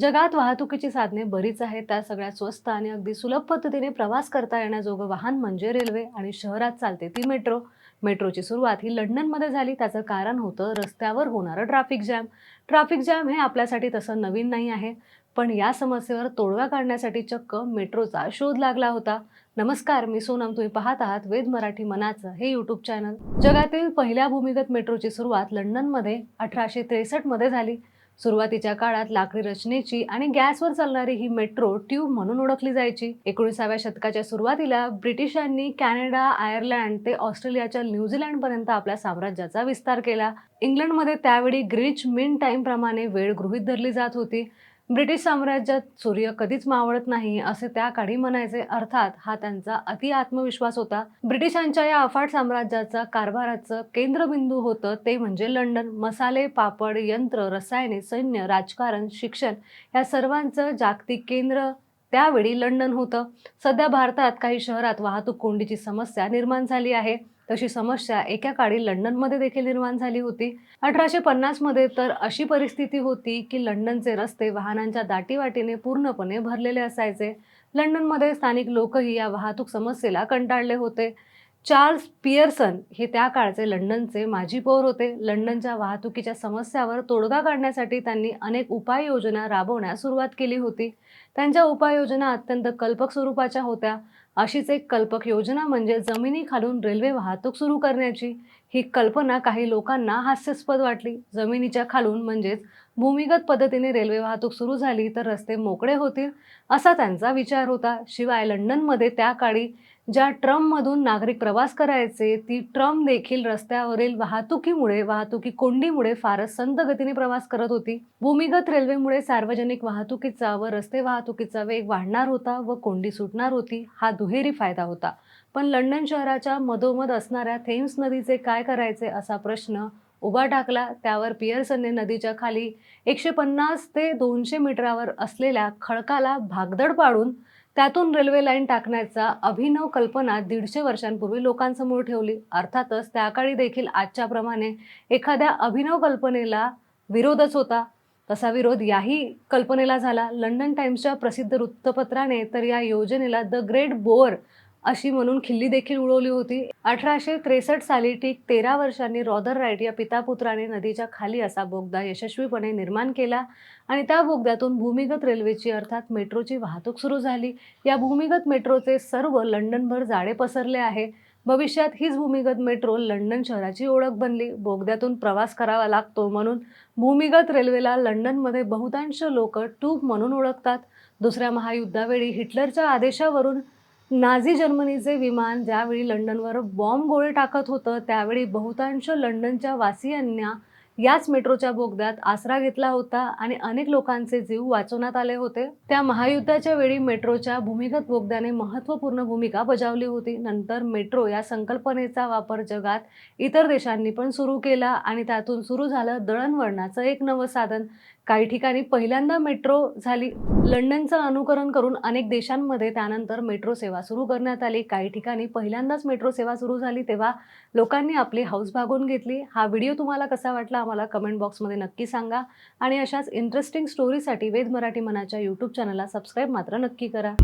जगात वाहतुकीची साधने बरीच आहेत त्या सगळ्यात स्वस्त आणि अगदी सुलभ पद्धतीने प्रवास करता येण्याजोगं वाहन म्हणजे रेल्वे आणि शहरात चालते ती मेट्रो. मेट्रोची सुरुवात ही लंडनमध्ये झाली त्याचं कारण होतं रस्त्यावर होणारं ट्रॅफिक जॅम. ट्रॅफिक जॅम हे आपल्यासाठी तसं नवीन नाही आहे पण या समस्येवर तोडगा काढण्यासाठी चक्क मेट्रोचा शोध लागला होता. नमस्कार मी सोनम तुम्ही पाहत आहात वेद मराठी मनाचं हे यूट्यूब चॅनल जगातील पहिल्या भूमिगत मेट्रोची सुरुवात लंडनमध्ये अठराशे त्रेसष्टमध्ये झाली. सुरुवातीच्या काळात लाकडी रचनेची आणि गॅसवर चालणारी ही मेट्रो ट्यूब म्हणून ओळखली जायची. एकोणीसाव्या शतकाच्या सुरुवातीला ब्रिटिशांनी कॅनडा आयर्लंड ते ऑस्ट्रेलियाच्या न्यूझीलंड पर्यंत आपल्या साम्राज्याचा विस्तार केला. इंग्लंडमध्ये त्यावेळी ग्रीच मिन टाइम प्रमाणे वेळ गृहीत धरली जात होती. ब्रिटिश साम्राज्यात सूर्य कधीच मावळत नाही असे त्या काळी म्हणायचे. अर्थात हा त्यांचा अति आत्मविश्वास होता. ब्रिटिशांच्या या अफाट साम्राज्याचा कारभाराचं केंद्रबिंदू होतं ते म्हणजे लंडन. मसाले पापड यंत्र रसायने सैन्य राजकारण शिक्षण या सर्वांचं जागतिक केंद्र त्यावेळी लंडन होतं. सध्या भारतात काही शहरात वाहतूक कोंडीची समस्या निर्माण झाली आहे. तशी समस्या एका काळी लंडनमध्ये देखील निर्माण झाली होती. अठराशे पन्नासमध्ये तर अशी परिस्थिती होती की लंडनचे रस्ते वाहनांच्या दाटीवाटीने पूर्णपणे भरलेले असायचे. लंडनमध्ये स्थानिक लोकही या वाहतूक समस्येला कंटाळले होते. चार्ल्स पियर्सन हे त्या काळचे लंडनचे माजी पौर होते. लंडनच्या वाहतुकीच्या समस्यावर तोडगा काढण्यासाठी त्यांनी अनेक उपाययोजना राबवण्यास सुरुवात केली होती. त्यांच्या उपाययोजना अत्यंत कल्पक स्वरूपाच्या होत्या. अशीच एक कल्पक योजना म्हणजे जमिनीखालून रेल्वे वाहतूक सुरू करण्याची. ही कल्पना काही लोकांना हास्यास्पद वाटली. जमिनीच्या खालून म्हणजेच भूमिगत पद्धतीने रेल्वे वाहतूक सुरू झाली तर रस्ते मोकळे होतील असा त्यांचा विचार होता. शिवाय लंडनमध्ये त्या काळी ज्या ट्रममधून नागरिक प्रवास करायचे ती ट्रम देखील रस्त्यावरील वाहतुकीमुळे वाहतुकी कोंडीमुळे फारच संत गतीने प्रवास करत होती. भूमिगत रेल्वेमुळे सार्वजनिक वाहतुकीचा व रस्ते वाहतुकीचा वेग वाढणार होता व कोंडी सुटणार होती हा दुहेरी फायदा होता. पण लंडन शहराच्या मधोमध असणाऱ्या थेम्स नदीचे काय करायचे असा प्रश्न उभा टाकला. त्यावर पियर्सनने नदीच्या खाली एकशे पन्नास ते दोनशे मीटरावर असलेल्या खडकाला भागदड पाडून त्यातून रेल्वे लाईन टाकण्याचा अभिनव कल्पना दीडशे वर्षांपूर्वी लोकांसमोर ठेवली. अर्थातच त्या काळी देखील आजच्या प्रमाणे एखाद्या अभिनव कल्पनेला विरोधच होता. तसा विरोध याही कल्पनेला झाला. लंडन टाइम्सच्या प्रसिद्ध वृत्तपत्राने तर या योजनेला द ग्रेट बोअर अशी म्हणून खिल्ली देखील उडवली होती. अठराशे त्रेसष्ट साली ठीक तेरा वर्षांनी रॉदर राईट या पितापुत्राने नदीच्या खाली असा बोगदा यशस्वीपणे निर्माण केला आणि त्या बोगद्यातून भूमिगत रेल्वेची अर्थात मेट्रोची वाहतूक सुरू झाली. या भूमिगत मेट्रोचे सर्व लंडनभर जाळे पसरले आहे. भविष्यात हीच भूमिगत मेट्रो लंडन शहराची ओळख बनली. बोगद्यातून प्रवास करावा लागतो म्हणून भूमिगत रेल्वेला लंडनमध्ये बहुतांश लोक ट्यूब म्हणून ओळखतात. दुसऱ्या महायुद्धावेळी हिटलरच्या आदेशावरून नाझी जर्मनीचे विमान ज्यावेळी लंडनवर बॉम्ब गोळे टाकत होतं त्यावेळी बहुतांश लंडनच्या वासियांना याच मेट्रोच्या बोगद्यात आसरा घेतला होता आणि अनेक लोकांचे जीव वाचवण्यात आले होते. त्या महायुद्धाच्या वेळी मेट्रोच्या भूमिगत बोगद्याने महत्त्वपूर्ण भूमिका बजावली होती. नंतर मेट्रो या संकल्पनेचा वापर जगात इतर देशांनी पण सुरू केला आणि त्यातून सुरू झालं दळणवळणाचं एक नवं साधन. काही ठिकाणी पहिल्यांदा मेट्रो झाली लंडनचं अनुकरण करून अनेक देशांमध्ये त्यानंतर मेट्रो सेवा सुरू करण्यात आली. काही ठिकाणी पहिल्यांदाच मेट्रो सेवा सुरू झाली तेव्हा लोकांनी आपली हाऊस भागून घेतली. हा व्हिडिओ तुम्हाला कसा वाटला आम्हाला कमेंट बॉक्समध्ये नक्की सांगा. आणि अशाच इंटरेस्टिंग स्टोरीसाठी वेद मराठी मनाच्या यूट्यूब चॅनलला सबस्क्राईब मात्र नक्की करा.